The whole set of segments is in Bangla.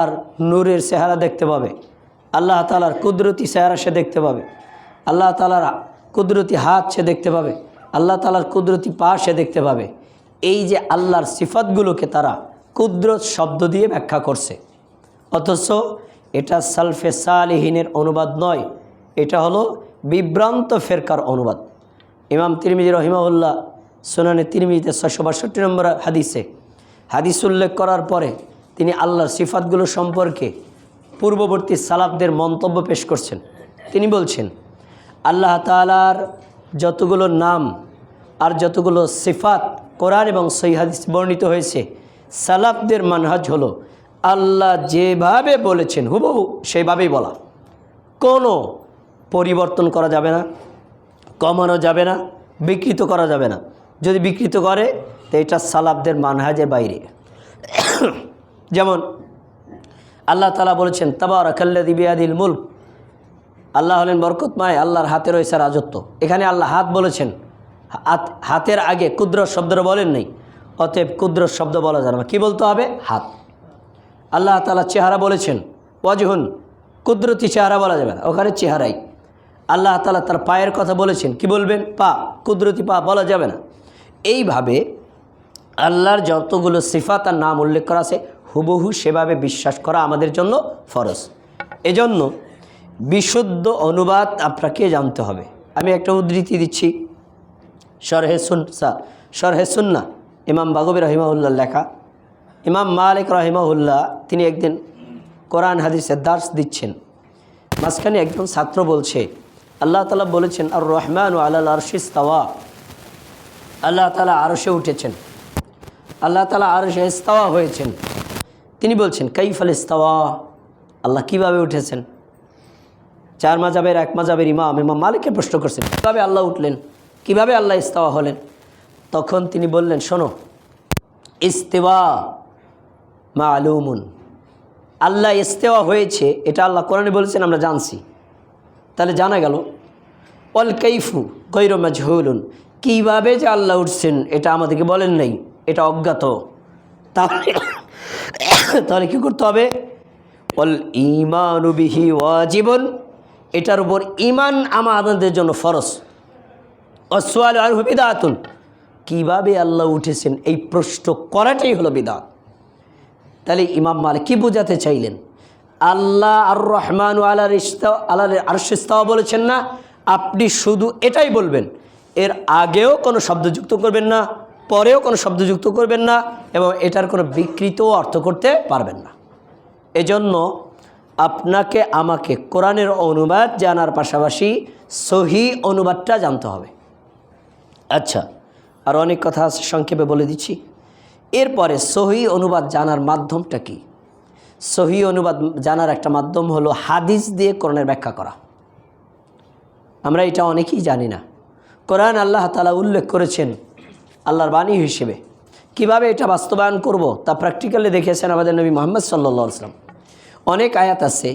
আর নূরের চেহারা দেখতে পাবে। আল্লাহ তালার কুদরতি চেহারা সে দেখতে পাবে। আল্লাহ তালার কুদরতি হাত সে দেখতে পাবে। আল্লাহ তালার কুদরতি পা সে দেখতে পাবে। এই যে আল্লাহর সিফাতগুলোকে তারা কুদরত শব্দ দিয়ে ব্যাখ্যা করছে। অথচ এটা সালফে সালিহিনের অনুবাদ নয়। এটা হলো বিভ্রান্ত ফেরকার অনুবাদ। ইমাম তিরমিজি রহিমাউল্লাহ সোনানে তিরমিজিতে ছশো বাষট্টি নম্বর হাদিসে হাদিস উল্লেখ করার পরে তিনি আল্লাহর সিফাতগুলো সম্পর্কে পূর্ববর্তী সালাফদের মন্তব্য পেশ করছেন। তিনি বলছেন, আল্লাহ তালার যতগুলো নাম আর যতগুলো সিফাত কোরআন এবং সহি হাদিস বর্ণিত হয়েছে, সালাফদের মানহাজ হলো আল্লাহ যেভাবে বলেছেন, হুবহু সেইভাবেই বলা। কোনো পরিবর্তন করা যাবে না, কমানো যাবে না, বিকৃত করা যাবে না। যদি বিকৃত করে, তো এটা সালাফদের মানহাজের বাইরে। যেমন আল্লাহ তালা বলেছেন তাবার আকাল্লা দিবিয়াদিল মুল্ক। আল্লাহ হলেন বরকতময় আল্লাহর হাতে রয়েছে রাজত্ব। এখানে আল্লাহ হাত বলেছেন, হাত, হাতের আগে ক্ষুদ্র শব্দ বলেন নাই, অতএব ক্ষুদ্র শব্দ বলা যাবে না। কী বলতে হবে? হাত। আল্লাহ তালা চেহারা বলেছেন, ওয়াজহুন, কুদরতি চেহারা বলা যাবে না, ওখানে চেহারাই। আল্লাহ তালা তার পায়ের কথা বলেছেন, কি বলবেন? পা, কুদরতি পা বলা যাবে না। এইভাবে আল্লাহর যতগুলো সিফাত আর নাম উল্লেখ করা আছে হুবহু সেভাবে বিশ্বাস করা আমাদের জন্য ফরজ। এজন্য বিশুদ্ধ অনুবাদ আপনাকে জানতে হবে। আমি একটা উদ্ধৃতি দিচ্ছি। শরহে সুনসা শরহে সুন্না ইমাম বাগবী রহিমাউল্লাহ লেখা। ইমাম মালিক রহিমাউল্লাহ তিনি একদিন কোরআন হাদিসের দার্স দিচ্ছেন। মাঝখানে একজন ছাত্র বলছে, আল্লাহ তালা বলেছেন আর রহমান আল্লাহ আরশিস তাওয়া আল্লাহ তালা আরশে উঠেছেন। আল্লাহ তালা আরশে ইস্তাওয়া হয়েছেন। তিনি বলছেন, কাইফাল ইস্তাওয়া? আল্লাহ কীভাবে উঠেছেন? চার মাজাবের এক মাজাবের ইমাম ইমাম মালিককে প্রশ্ন করছেন, কীভাবে আল্লাহ উঠলেন? কীভাবে আল্লাহ ইস্তাওয়া হলেন? তখন তিনি বললেন, শোনো, ইস্তেওয়া মা আলুমুন আল্লাহ ইস্তেওয়া হয়েছে, এটা আল্লাহ কোরআনে বলেছেন, আমরা জানছি। তাহলে জানা গেল অল কৈফু গৈর মাজহুলুন। কীভাবে যে আল্লাহ উঠছেন, এটা আমাদেরকে বলেন নাই, এটা অজ্ঞাত। তাহলে তাহলে কী করতে হবে? অল ইমানুবিহি ওয়াজিবন। এটার উপর ইমান আমাদের জন্য ফরস অসওয়াল আর বিদাতুন। কীভাবে আল্লাহ উঠেছেন? এই প্রশ্ন করাটাই হলো বিদাত। তাহলে ইমাম মালিক কী বোঝাতে চাইলেন? আল্লাহ আর রহমান আল্লাহ ইস্তা আল্লাহ আর আরশিস্তাওয়া বলেছেন না? আপনি শুধু এটাই বলবেন। এর আগেও কোনো শব্দ যুক্ত করবেন না। পরেও কোনো শব্দ যুক্ত করবেন না এবং এটার কোনো বিকৃত অর্থ করতে পারবেন না। এজন্য আপনাকে আমাকে কোরআনের অনুবাদ জানার পাশাপাশি সহি অনুবাদটা জানতে হবে। আচ্ছা আর অনেক কথা সংক্ষেপে বলে দিচ্ছি। এরপরে সহি অনুবাদ জানার মাধ্যমটা কি? সহি অনুবাদ জানার একটা মাধ্যম হলো হাদিস দিয়ে কোরআনের ব্যাখ্যা করা। আমরা এটা অনেকেই জানি না। কোরআন আল্লাহ তালা উল্লেখ করেছেন আল্লাহর বাণী হিসেবে। কীভাবে এটা বাস্তবায়ন করব তা প্র্যাকটিক্যালি দেখেছেন আমাদের নবী মোহাম্মদ সাল্লা আসলাম অনেক আয়াত আছে,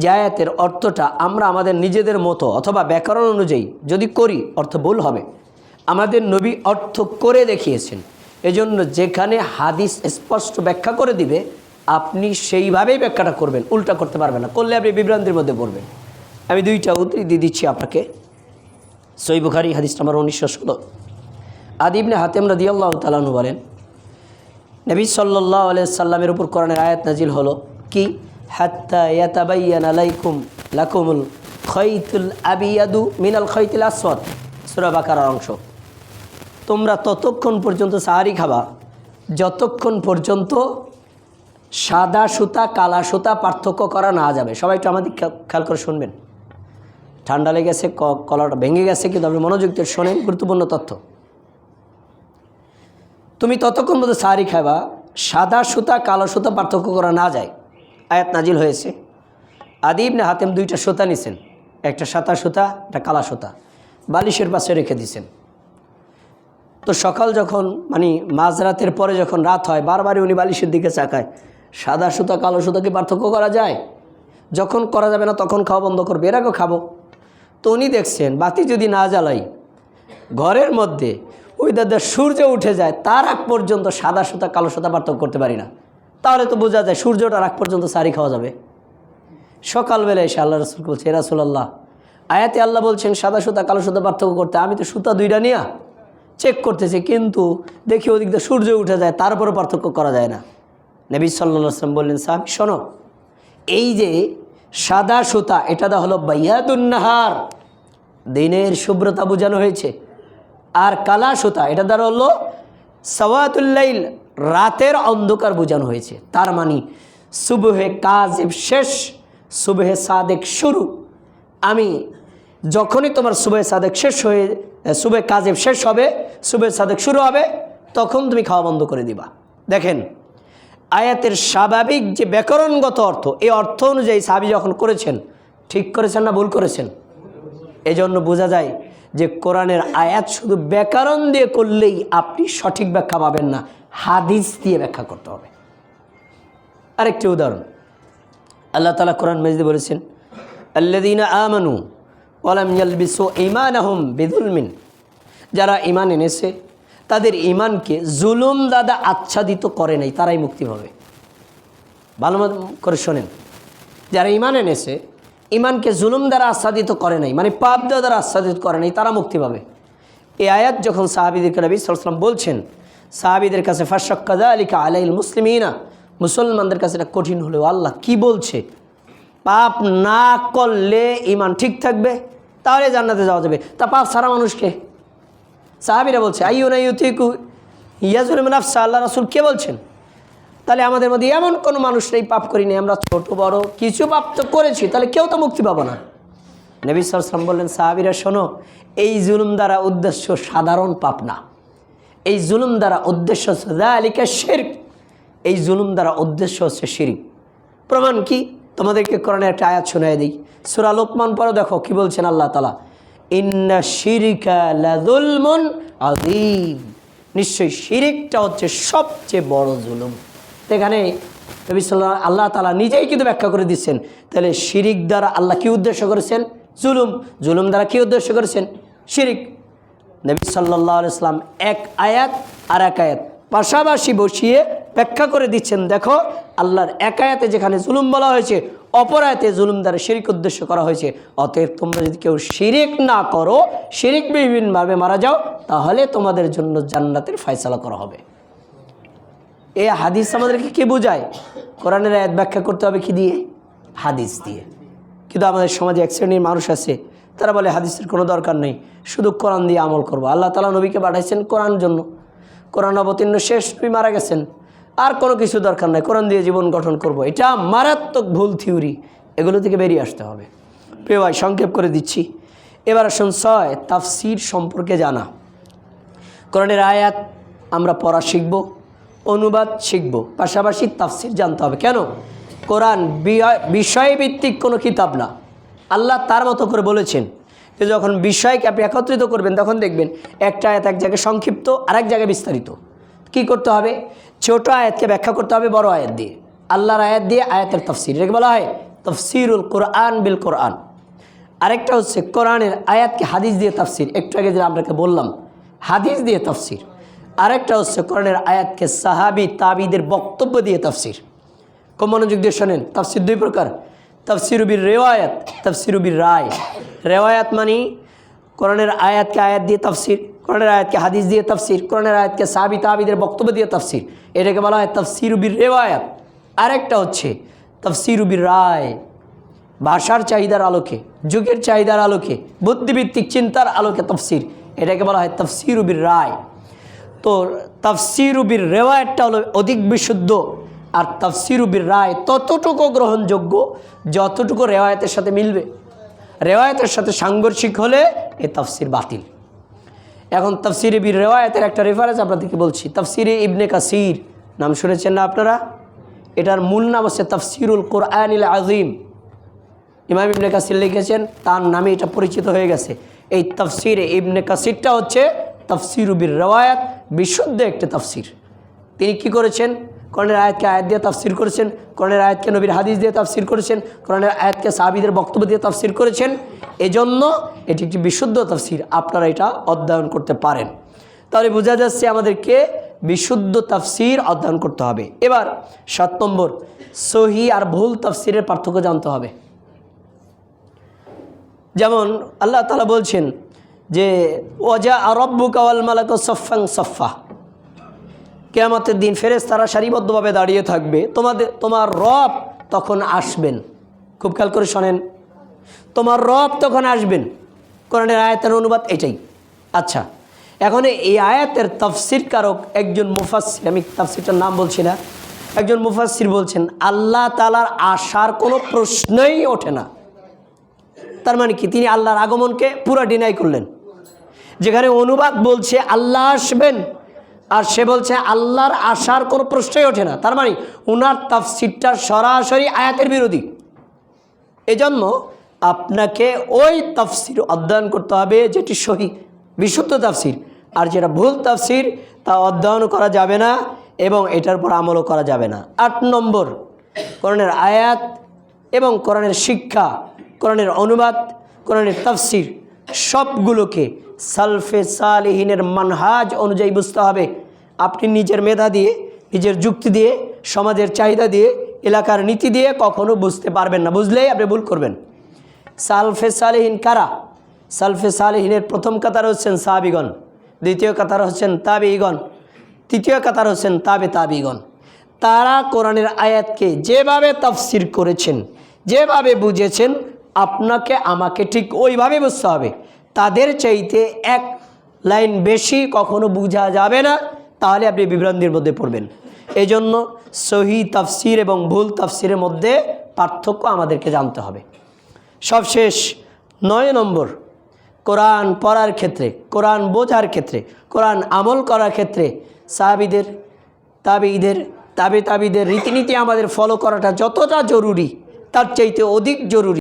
যে আয়াতের অর্থটা আমরা আমাদের নিজেদের মতো অথবা ব্যাকরণ অনুযায়ী যদি করি, অর্থ ভুল হবে। আমাদের নবী অর্থ করে দেখিয়েছেন। এজন্য যেখানে হাদিস স্পষ্ট ব্যাখ্যা করে দিবে, আপনি সেইভাবেই ব্যাখ্যাটা করবেন, উল্টা করতে পারবেন না। করলে আপনি বিভ্রান্তির মধ্যে পড়বেন। আমি দুইটা উদ্ধৃতি দিচ্ছি আপনাকে। সই বুখারি হাদিস নাম্বার উনিশশো ষোলো। আদিবনে হাতেম রাদি আল্লাহ তালানু বলেন, নবী সাল্লাহ সাল্লামের উপর কোরআনের আয়াত নাজিল হলো কি? হাত্তা ইয়াতাবাইয়ান আলাইকুম লাকুমুল খৈতুল আবিয়াদু মিনাল খৈতুল আসওয়াদ। সুরা বাকার অংশ। তোমরা ততক্ষণ পর্যন্ত সাহারি খাবা, যতক্ষণ পর্যন্ত সাদা সুতা, কালা সুতা পার্থক্য করা না যাবে। সবাই একটু আমাদের খেয়াল- করে শুনবেন। ঠান্ডা লেগেছে কলাটা ভেঙে গেছে, কিন্তু আপনি মনোযোগ দিয়ে শোনেন, গুরুত্বপূর্ণ তথ্য। তুমি ততক্ষণ মতো সাহারি খাবা সাদা সুতা, কালো সুতা পার্থক্য করা না যায়। আয়াত নাজিল হয়েছে। আদিব না হাতেম দুইটা সুতা নিছেন। একটা সাদা সুতা, একটা কালা সুতা। বালিশের পাশে রেখে দিছেন। তো সকাল যখন মানে মাঝরাতের পরে যখন রাত হয়, বারবারই উনি বালিশের দিকে চাকায়, সাদা সুতা, কালো সুতা কি পার্থক্য করা যায়? যখন করা যাবে না, তখন খাওয়া বন্ধ করবে, এর আগেও খাব। তো উনি দেখছেন, বাতি যদি না জ্বালাই, ঘরের মধ্যে ওই দাদা সূর্য উঠে যায়, তার আগ পর্যন্ত সাদা সুতা, কালো সুতা পার্থক্য করতে পারি না। তাহলে তো বোঝা যায় সূর্যটা আগ পর্যন্ত সারি খাওয়া যাবে। সকালবেলা এসে আল্লাহ রসুল বলছে রাসুলাল্লাহ, আয়াতে আল্লাহ বলছেন, সাদা সুতা, কালো সুতা পার্থক্য করতে, আমি তো সুতা দুইটা নিয়া চেক করতেছি, কিন্তু দেখি ওদিক দিয়ে সূর্য উঠে যায় তারপরে পার্থক্য করা যায় না। নবী সাল্লাহ আসলাম বললেন, সাহাবি, শোনো, এই যে সাদা সুতা, এটা দা হলো বাইয়াদুন্নাহার দিনের শুভ্রতা বোঝানো হয়েছে। আর কালা সুতা এটা দ্বারা হলো সওয়াতুল্লাইল রাতের অন্ধকার বোঝানো হয়েছে। তার মানে সুবহে কাজেব শেষ, সুবহে সাদেক শুরু। আমি যখনই তোমার সুবহে সাদেক শেষ হয়ে সুবে কাজেব শেষ হবে সুবে সাদেক শুরু হবে, তখন তুমি খাওয়া বন্ধ করে দিবা। দেখেন, আয়াতের স্বাভাবিক যে ব্যাকরণগত অর্থ, এই অর্থ অনুযায়ী সাবি যখন করেছেন, ঠিক করেছেন না ভুল করেছেন? এই জন্য বোঝা যায় যে কোরআনের আয়াত শুধু ব্যাকরণ দিয়ে করলেই আপনি সঠিক ব্যাখ্যা পাবেন না, হাদিস দিয়ে ব্যাখ্যা করতে হবে। আরেকটি উদাহরণ। আল্লাহ তালা কোরআন মেজদি বলেছেন আল্লাদিনা আমানু ইয়ালবিসু ইমানাহুম বিদুলমিন যারা ইমান এনেছে, তাদের ইমানকে জুলুম দাদা আচ্ছাদিত করে নাই, তারাই মুক্তি পাবে। ভালো করে শোনেন, যারা ইমান এনেছে ইমানকে জুলুম দ্বারা আচ্ছাদিত করে নাই মানে পাপ দ্বারা আচ্ছাদিত করে নাই, তারা মুক্তি পাবে। এই আয়াত যখন সাহাবিদেরকে নবী সালাম বলছেন, সাহাবিদের কাছে ফাশক্কাদা আলিকা আলাইল মুসলিমিনা, মুসলমানদের কাছে এটা কঠিন হলেও আল্লাহ কি বলছে? পাপ না করলে ইমান ঠিক থাকবে, তাহলে জান্নাতে যাওয়া যাবে। তা পাপ সারা মানুষকে সাহাবিরা বলছে আইউ না ইউতিকু ইয়াজুল মিনাফসা আল্লাহ রাসুল কে বলছেন? তাহলে আমাদের মধ্যে এমন কোনো মানুষ নেই পাপ করিনি, আমরা ছোট, বড়, কিছু পাপ তো করেছি, তাহলে কেউ তো মুক্তি পাবো না। নবী সালাম বললেন, সাহাবিরা, শোনো, এই জুলুম দ্বারা উদ্দেশ্য সাধারণ পাপ না। এই জুলুম দ্বারা উদ্দেশ্য হচ্ছে আলিকা শির্ক, এই জুলুম দ্বারা উদ্দেশ্য হচ্ছে শিরিক। প্রমাণ কি? তোমাদেরকে কোরআনের একটা আয়াত শোনায় দিই। সুরা লোকমান পরে দেখো কি বলছেন আল্লাহ তালা ইন্না শিরিকা নিশ্চয়ই শিরিকটা হচ্ছে সবচেয়ে বড় জুলুম। এখানে নবী সাল্লাহ আল্লাহ তালা নিজেই কিন্তু ব্যাখ্যা করে দিচ্ছেন। তাহলে শিরিক দ্বারা আল্লাহ কি উদ্দেশ্য করেছেন? জুলুম। জুলুম দ্বারা কি উদ্দেশ্য করেছেন? শিরিক। নবী সাল্লাহ ইসলাম এক আয়াত আর এক আয়াত পাশাপাশি বসিয়ে ব্যাখ্যা করে দিচ্ছেন, দেখো আল্লাহর এক আয়াতে যেখানে জুলুম বলা হয়েছে, অপর আয়াতে জুলুম দ্বারা শিরিক উদ্দেশ্য করা হয়েছে। অতএব তোমরা যদি কেউ শিরিক না করো, শিরিক বিভিন্নভাবে মারা যাও, তাহলে তোমাদের জন্য জান্নাতের ফয়সালা করা হবে। এই হাদিস আমাদেরকে কি বোঝায়? কোরআনের আয়াত ব্যাখ্যা করতে হবে কি দিয়ে? হাদিস দিয়ে। কিন্তু আমাদের সমাজে এক শ্রেণির মানুষ আছে, তারা বলে হাদিসের কোনো দরকার নেই, শুধু কোরআন দিয়ে আমল করব। আল্লাহ তালা নবীকে পাঠাইছেন কোরআন জন্য। কোরআন অবতীর্ণ শেষ, নবী মারা গেছেন। আর কোনো কিছু দরকার নাই, কোরআন দিয়ে জীবন গঠন করব। এটা মারাত্মক ভুল থিওরি, এগুলো থেকে বেরিয়ে আসতে হবে। প্রিয় ভাই, সংক্ষেপ করে দিচ্ছি। এবার আসুন ছয়, তাফসির সম্পর্কে জানা। কোরআনের আয়াত আমরা পড়া শিখব। অনুবাদ শিখব, পাশাপাশি তাফসির জানতে হবে। কেন? কোরআন বিষয়ভিত্তিক কোনো কিতাব না। আল্লাহ তার মতো করে বলেছেন যে, যখন বিষয়কে আপনি একত্রিত করবেন, তখন দেখবেন একটা আয়াত এক জায়গায় সংক্ষিপ্ত আর এক জায়গায় বিস্তারিত। কি করতে হবে? ছোট আয়াতকে ব্যাখ্যা করতে হবে বড় আয়াত দিয়ে। আল্লাহর আয়াত দিয়ে আয়াতের তফসির। এটাকে বলা হয় তফসিরুল কোরআন বিল কোরআন। আরেকটা হচ্ছে কোরআনের আয়াতকে হাদিস দিয়ে তাফসির। একটু আগে যে আপনাকে বললাম, হাদিস দিয়ে তাফসির। আরেকটা হচ্ছে কোরআনের আয়াতকে সাহাবি তাবিদের বক্তব্য দিয়ে তাফসির। খুব মনোযোগ দিয়ে শোনেন। তাফসির দুই প্রকার। তাফসিরুবির রেওয়ায়াত তাফসিরুবির রায়। রেওয়ায়াত মানে কোরআনের আয়াতকে আয়াত দিয়ে তাফসির, কোরআনের আয়াতকে হাদিস দিয়ে তাফসির, কোরআনের আয়াতকে সাহাবি তাবিদের বক্তব্য দিয়ে তাফসির। এটাকে বলা হয় তাফসিরুবির রেওয়ায়াত। আরেকটা হচ্ছে তাফসিরুবির রায়। ভাষার চাহিদার আলোকে, যুগের চাহিদার আলোকে বুদ্ধিভিত্তিক চিন্তার আলোকে তফসির। এটাকে বলা হয় তফসিরুবির রায়। তো তফসিরুবির রেওয়ায়তটা হলো অধিক বিশুদ্ধ আর তফসিরুবির রায় ততটুকু গ্রহণযোগ্য যতটুকু রেওয়ায়তের সাথে মিলবে। রেওয়ায়তের সাথে সাংঘর্ষিক হলে এ তফসির বাতিল। এখন তফসিরে বির রেওয়ায়তের একটা রেফারেন্স আপনাদেরকে বলছি। তফসিরে ইবনে কাসির, নাম শুনেছেন না আপনারা? এটার মূল নাম হচ্ছে তফসিরুল কোরআনিল আজিম ইমাম ইবনে কাসির লিখেছেন, তার নামে এটা পরিচিত হয়ে গেছে। এই তফসিরে ইবনে কাসিরটা হচ্ছে তফসির উবির রেওয়ায়াত, বিশুদ্ধ একটি তফসির। তিনি কি করেছেন? কোরআনের আয়াতকে আয়াত দিয়ে তাফসির করেছেন, কোরআনের আয়াতকে নবীর হাদিস দিয়ে তাফসির করেছেন, কোরআনের আয়াতকে সাহাবিদের বক্তব্য দিয়ে তাফসির করেছেন। এজন্য এটি একটি বিশুদ্ধ তাফসির, আপনারা এটা অধ্যয়ন করতে পারেন। তাহলে বোঝা যাচ্ছে আমাদেরকে বিশুদ্ধ তাফসির অধ্যয়ন করতে হবে। এবার সাত নম্বর, সহি আর ভুল তাফসিরের পার্থক্য জানতে হবে। যেমন আল্লাহ তালা বলছেন যে ওজা আরব্বু কাওয়াল মালাক সফাং সফা কেয়ামতের দিন ফেরেস তারা সারিবদ্ধভাবে দাঁড়িয়ে থাকবে। তোমাদের, তোমার রব তখন আসবেন। খুব খেয়াল করে শোনেন। তোমার রব তখন আসবেন। কোরআনের আয়াতের অনুবাদ এটাই। আচ্ছা এখন এই আয়াতের তফসির কারক একজন মুফাসির আমি তাফসিরটার নাম বলছি না, একজন মুফাসির বলছেন, আল্লাহ তালার আসার কোনো প্রশ্নই ওঠে না। তার মানে কি? তিনি আল্লাহর আগমনকে পুরো ডিনাই করলেন। যেখানে অনুবাদ বলছে আল্লাহ আসবেন, আর সে বলছে আল্লাহর আসার কোনো প্রশ্নই ওঠে না। তার মানে উনার তাফসিরটা সরাসরি আয়াতের বিরোধী। এজন্য আপনাকে ওই তাফসির অধ্যয়ন করতে হবে যেটি সহি, বিশুদ্ধ তাফসির। আর যেটা ভুল তাফসির, তা অধ্যয়ন করা যাবে না এবং এটার উপর আমলও করা যাবে না। আট নম্বর, কোরআনের আয়াত এবং কোরআনের শিক্ষা, কোরআনের অনুবাদ, কোরআনের তাফসির। সবগুলোকে সালফে সালিহিনের মানহাজ অনুযায়ী বুঝতে হবে। আপনি নিজের মেধা দিয়ে, নিজের যুক্তি দিয়ে, সমাজের চাহিদা দিয়ে, এলাকার নীতি দিয়ে কখনো বুঝতে পারবেন না। বুঝলেই আপনি ভুল করবেন। সালফে সালেহীন কারা? সালফে সালেহিনের প্রথম কাতার হচ্ছেন সাহাবিগণ। দ্বিতীয় কাতার হচ্ছেন তাবিগণ তৃতীয় কাতার হচ্ছেন তাবে তাবিগণ তারা কোরআনের আয়াতকে যেভাবে তাফসির করেছেন, যেভাবে বুঝেছেন আপনাকে আমাকে ঠিক ওইভাবে বুঝতে হবে। তাদের চাইতে এক লাইন বেশি কখনো বোঝা যাবে না। তাহলে আপনি বিভ্রান্তির মধ্যে পড়বেন। এই জন্য সহি তাফসির এবং ভুল তাফসিরের মধ্যে পার্থক্য আমাদেরকে জানতে হবে। সবশেষ নয় নম্বর, কোরআন পড়ার ক্ষেত্রে, কোরআন বোঝার ক্ষেত্রে, কোরআন আমল করার ক্ষেত্রে সাহাবিদের তাবিদের তাবে তাবিদের রীতিনীতি আমাদের ফলো করাটা যতটা জরুরি, তার চাইতে অধিক জরুরি।